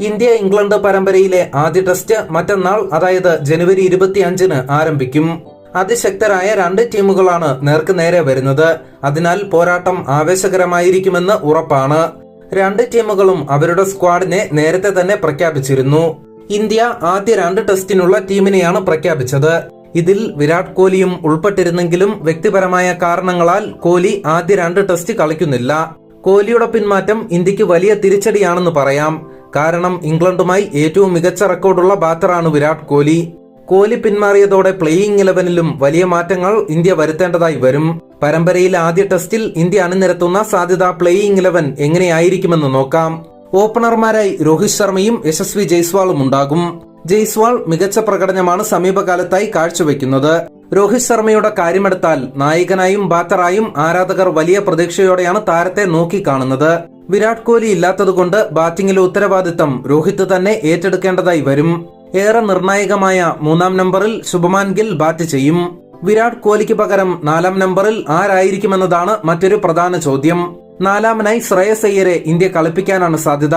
India England പരമ്പരയിലെ ആദ്യ test മറ്റന്നാൾ അതായത് ജനുവരി ഇരുപത്തിയഞ്ചിന് ആരംഭിക്കും. അതിശക്തരായ രണ്ട് ടീമുകളാണ് നേർക്കുനേരെ വരുന്നത്. അതിനാൽ പോരാട്ടം ആവേശകരമായിരിക്കുമെന്ന് ഉറപ്പാണ്. രണ്ട് ടീമുകളും അവരുടെ സ്ക്വാഡിനെ നേരത്തെ തന്നെ പ്രഖ്യാപിച്ചിരുന്നു. ഇന്ത്യ ആദ്യ രണ്ട് ടെസ്റ്റിനുള്ള ടീമിനെയാണ് പ്രഖ്യാപിച്ചത്. ഇതിൽ വിരാട് കോഹ്ലിയും ഉൾപ്പെട്ടിരുന്നെങ്കിലും വ്യക്തിപരമായ കാരണങ്ങളാൽ കോഹ്ലി ആദ്യ രണ്ട് ടെസ്റ്റ് കളിക്കുന്നില്ല. കോഹ്ലിയുടെ പിന്മാറ്റം ഇന്ത്യയ്ക്ക് വലിയ തിരിച്ചടിയാണെന്ന് പറയാം. കാരണം ഇംഗ്ലണ്ടുമായി ഏറ്റവും മികച്ച റെക്കോർഡുള്ള ബാറ്ററാണ് വിരാട് കോഹ്ലി. കോഹ്ലി പിന്മാറിയതോടെ പ്ലേയിങ് ഇലവനിലും വലിയ മാറ്റങ്ങൾ ഇന്ത്യ വരുത്തേണ്ടതായി വരും. പരമ്പരയിൽ ആദ്യ ടെസ്റ്റിൽ ഇന്ത്യ അണിനിരത്തുന്ന സാധ്യത പ്ലേയിങ് ഇലവൻ എങ്ങനെയായിരിക്കുമെന്ന് നോക്കാം. ഓപ്പണർമാരായി രോഹിത് ശർമ്മയും യശസ്വി ജയ്സ്വാളും ഉണ്ടാകും. ജയ്സ്വാൾ മികച്ച പ്രകടനമാണ് സമീപകാലത്തായി കാഴ്ചവെക്കുന്നത്. രോഹിത് ശർമ്മയുടെ കാര്യമെടുത്താൽ നായകനായും ബാറ്ററായും ആരാധകർ വലിയ പ്രതീക്ഷയോടെയാണ് താരത്തെ നോക്കിക്കാണുന്നത്. വിരാട് കോഹ്ലി ഇല്ലാത്തതുകൊണ്ട് ബാറ്റിംഗിലെ ഉത്തരവാദിത്തം രോഹിത് തന്നെ ഏറ്റെടുക്കേണ്ടതായി വരും. ഏറെ നിർണായകമായ മൂന്നാം നമ്പറിൽ ശുഭമാൻ ഗിൽ ബാറ്റ് ചെയ്യും. വിരാട് കോഹ്ലിക്ക് പകരം നാലാം നമ്പറിൽ ആരായിരിക്കുമെന്നതാണ് മറ്റൊരു പ്രധാന ചോദ്യം. നാലാമനായി ശ്രേയസ് അയ്യരെ ഇന്ത്യ കളിപ്പിക്കാനാണ് സാധ്യത.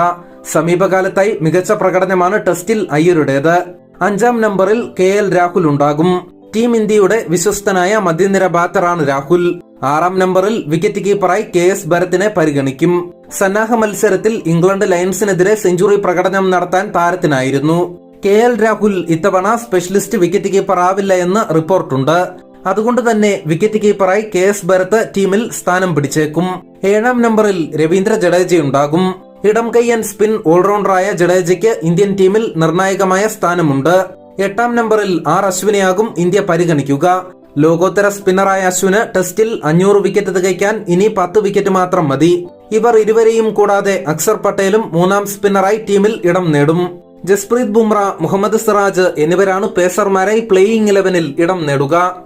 സമീപകാലത്തായി മികച്ച പ്രകടനമാണ് ടെസ്റ്റിൽ അയ്യരുടേത്. അഞ്ചാം നമ്പറിൽ കെ എൽ രാഹുൽ ഉണ്ടാകും. ടീം ഇന്ത്യയുടെ വിശ്വസ്തനായ മധ്യനിര ബാറ്ററാണ് രാഹുൽ. ആറാം നമ്പറിൽ വിക്കറ്റ് കീപ്പറായി കെ എസ് ഭരത്തിനെ പരിഗണിക്കും. സന്നാഹ മത്സരത്തിൽ ഇംഗ്ലണ്ട് ലയൺസിനെതിരെ സെഞ്ചുറി പ്രകടനം നടത്താൻ താരത്തിനായിരുന്നു. കെ എൽ രാഹുൽ ഇത്തവണ സ്പെഷ്യലിസ്റ്റ് വിക്കറ്റ് കീപ്പർ ആവില്ല എന്ന് റിപ്പോർട്ടുണ്ട്. അതുകൊണ്ട് തന്നെ വിക്കറ്റ് കീപ്പറായി കെ എസ് ഭരത് ടീമിൽ സ്ഥാനം പിടിച്ചേക്കും. ഏഴാം നമ്പറിൽ രവീന്ദ്ര ജഡേജയുണ്ടാകും ഇടം കയ്യൻ സ്പിൻ ഓൾറൗണ്ടറായ ജഡേജയ്ക്ക് ഇന്ത്യൻ ടീമിൽ നിർണായകമായ സ്ഥാനമുണ്ട്. എട്ടാം നമ്പറിൽ ആർ അശ്വിനെയാകും ഇന്ത്യ പരിഗണിക്കുക. ലോകോത്തര സ്പിന്നറായ അശ്വിന് ടെസ്റ്റിൽ അഞ്ഞൂറ് വിക്കറ്റ് തികയ്ക്കാൻ ഇനി പത്ത് വിക്കറ്റ് മാത്രം മതി. ഇവർ ഇരുവരെയും കൂടാതെ അക്സർ പട്ടേലും മൂന്നാം സ്പിന്നറായി ടീമിൽ ഇടം നേടും. ജസ്പ്രീത് ബുംറ മുഹമ്മദ് സിറാജ് എന്നിവരാണ് പേസർമാരായി പ്ലേയിംഗ് ഇലവനിൽ ഇടം നേടുക.